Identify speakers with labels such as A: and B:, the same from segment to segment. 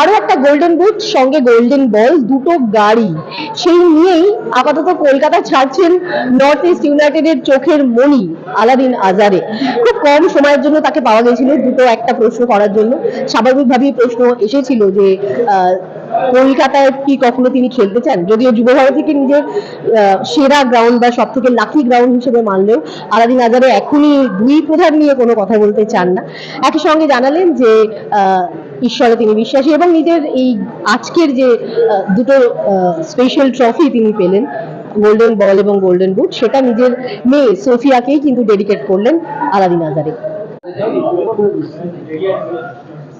A: আরও একটা golden boot সঙ্গে গোল্ডেন বল দুটো গাড়ি। সেই নিয়েই আপাতত কলকাতা ছাড়ছেন নর্থ ইস্ট ইউনাইটেডের চোখের মণি আলাদিন আজারে খুব কম সময়ের জন্য তাকে পাওয়া গেছিল দুটো একটা প্রশ্ন করার জন্য। স্বাভাবিকভাবেই প্রশ্ন এসেছিল যে আহ, কলকাতায় কি কখনো তিনি খেলতে চান যদিও যুব ভারতীকে নিজের সেরা গ্রাউন্ড বা সব থেকে লাকি গ্রাউন্ড হিসেবে মানলেও আলাদিন আজারে এখনই দুই প্রধান নিয়ে কোনো কথা বলতে চান না একই সঙ্গে জানালেন যে ঈশ্বরে তিনি বিশ্বাসী এবং নিজের এই আজকের যে দুটো স্পেশাল ট্রফি তিনি পেলেন গোল্ডেন বল এবং গোল্ডেন বুট সেটা নিজের মেয়ে সোফিয়াকেই কিন্তু ডেডিকেট করলেন আলাদিন আজারে.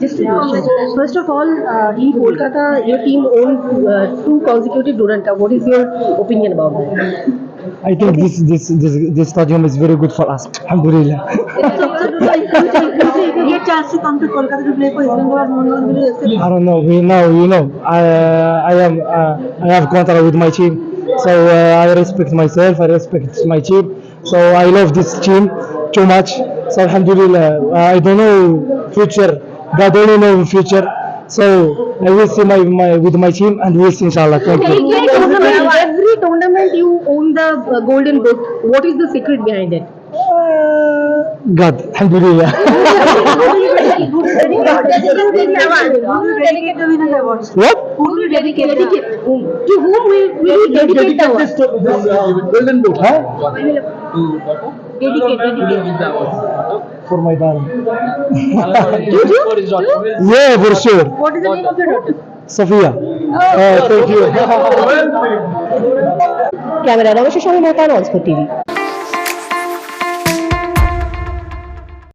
A: First of all, uh, in Kolkata, your team owned uh, two consecutive Durant Cup. What is your opinion about that?
B: I think this this this this stadium is very good for us. Alhamdulillah.
C: get chance to come to Kolkata to play for East Bengal or Mohan will you accept?
B: I don't know. We know, you know. I uh, I am uh, I have contract with my team, so uh, I respect myself. I respect my team. So I love this team too much. So Alhamdulillah. I don't know future. God only know future. So I will see my, my with my team and we'll see inshallah. Thank you.
A: Every tournament, every tournament you own the uh, golden boot. What is the secret behind it?
B: God, Alhamdulillah.
C: Who will dedicate the award?
B: what?
C: Who will dedicate
A: Dedicate.
C: the
A: To whom will, will you dedicate the award?
B: golden boot, huh?
C: dedicate, dedicate?
B: for my darling. Yeah, for sure.
C: What is the name of your daughter?
B: Sophia. Oh, uh, thank you.
A: Camera नमस्कार Swami Mehta on sport TV